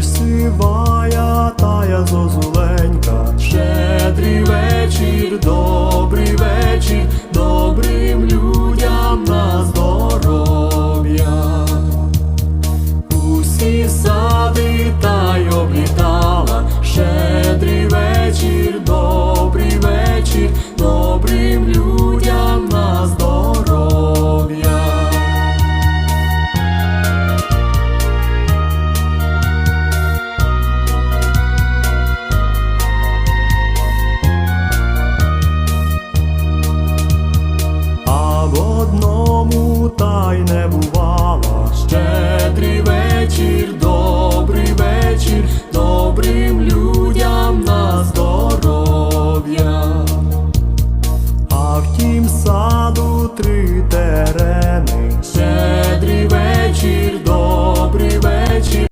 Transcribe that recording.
Ой, сивая тая зозуленька, щедрий вечір, добрий вечір, добрим людям на здоров'я. Усі сади та й обліта. вечір, добрий вечір, добрим людям на здоров'я, а в тім саду три те.